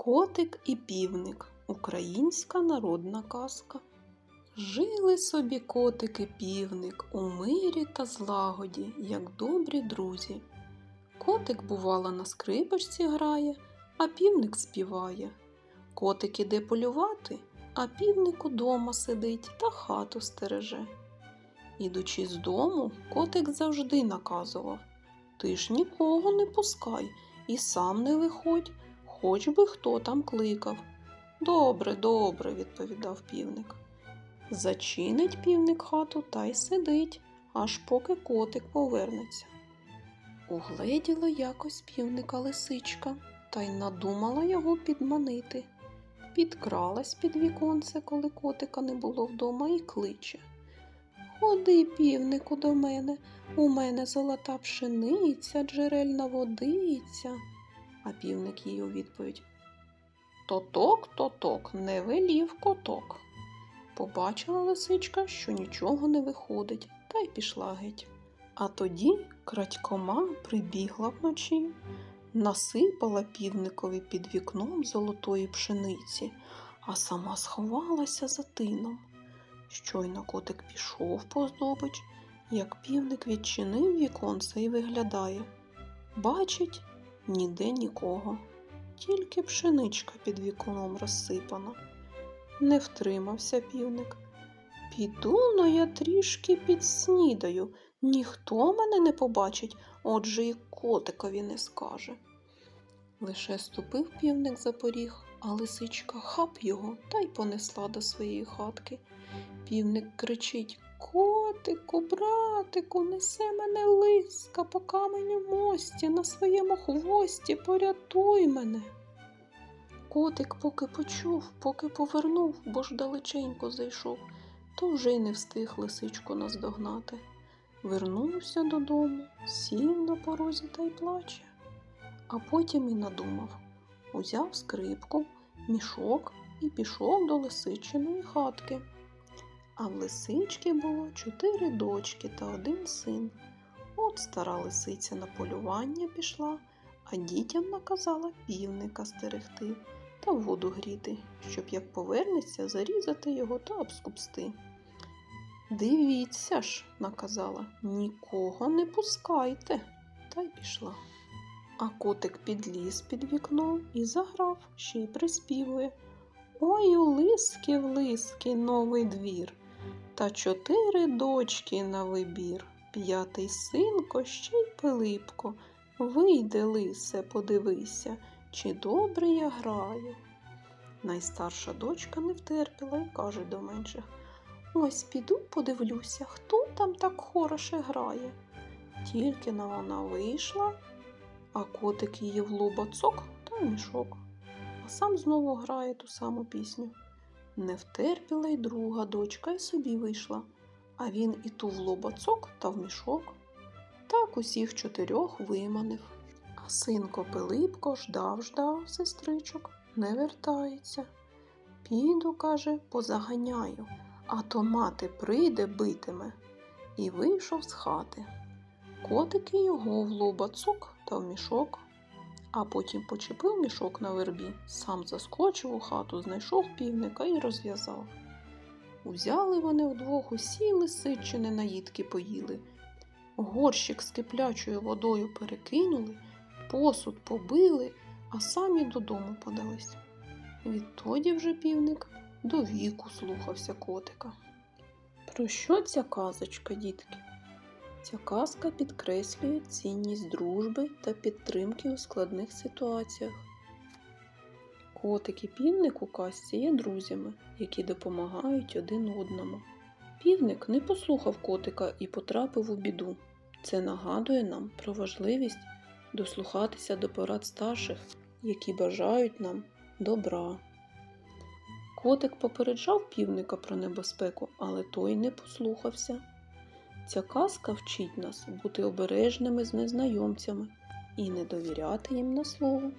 Котик і півник українська народна казка. Жили собі котик і півник у мирі та злагоді, як добрі друзі. Котик, бувало, на скрипочці грає, а півник співає. Котик іде полювати, а півник удома сидить та хату стереже. Ідучи з дому, котик завжди наказував Ти ж нікого не пускай і сам не виходь, хоч би хто там кликав. Добре, добре, відповідав півник. Зачинить півник хату та й сидить, аж поки котик повернеться. Угледіла якось півника лисичка та й надумала його підманити. Підкралась під віконце, коли котика не було вдома, і кличе. Ходи, півнику, до мене, у мене золота пшениця, джерельна водиця. А півник їй у відповідь Тоток, тоток, не велів коток. Побачила лисичка, що нічого не виходить, та й пішла геть. А тоді крадькома прибігла вночі, насипала півникові під вікном золотої пшениці, а сама сховалася за тином. Щойно котик пішов по здобич, як півник відчинив віконце і виглядає. Бачить, ніде нікого, тільки пшеничка під вікном розсипана. Не втримався півник. Піду но я трішки підснідаю, ніхто мене не побачить, отже і котикові не скаже. Лише ступив півник за поріг, а лисичка хап його та й понесла до своєї хатки. Півник кричить Котику, братику, несе мене лиска по каменю мості на своєму хвості, порятуй мене. Котик поки почув, поки повернув, бо ж далеченько зайшов, то вже й не встиг лисичку наздогнати. Вернувся додому, сів на порозі та й плаче. А потім і надумав узяв скрипку, мішок і пішов до лисичиної хатки. А в лисички було чотири дочки та один син. От стара лисиця на полювання пішла, а дітям наказала півника стерегти та воду гріти, щоб як повернеться, зарізати його та обскупсти. Дивіться ж, наказала, нікого не пускайте, та й пішла. А котик підліз під вікно і заграв, ще й приспівує. Ой, у лиски в лиски новий двір, та чотири дочки на вибір, п'ятий синко, ще й Пилипко. Вийди, лисе, подивися, чи добре я граю. Найстарша дочка не втерпіла і каже до менших Ось піду подивлюся, хто там так хороше грає. Тільки на вона вийшла, а котик її в лоба цок та мішок, а сам знову грає ту саму пісню. Не втерпіла й друга дочка і собі вийшла, а він і ту в лоба цок та в мішок. Так усіх чотирьох виманив. А синко Пилипко ждав, ждав сестричок, не вертається. Піду, каже, позаганяю, а то мати прийде битиме. І вийшов з хати. Котики його в лоба цук та в мішок, а потім почепив мішок на вербі, сам заскочив у хату, знайшов півника і розв'язав. Узяли вони вдвох усі лисичини наїдки поїли, горщик з киплячою водою перекинули, посуд побили, а самі додому подались. Відтоді вже півник до віку слухався котика. Про що ця казочка, дітки? Ця казка підкреслює цінність дружби та підтримки у складних ситуаціях. Котик і півник у казці є друзями, які допомагають один одному. Півник не послухав котика і потрапив у біду. Це нагадує нам про важливість дослухатися до порад старших, які бажають нам добра. Котик попереджав півника про небезпеку, але той не послухався. Ця казка вчить нас бути обережними з незнайомцями і не довіряти їм на слово.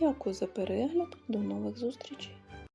Дякую за перегляд, до нових зустрічей!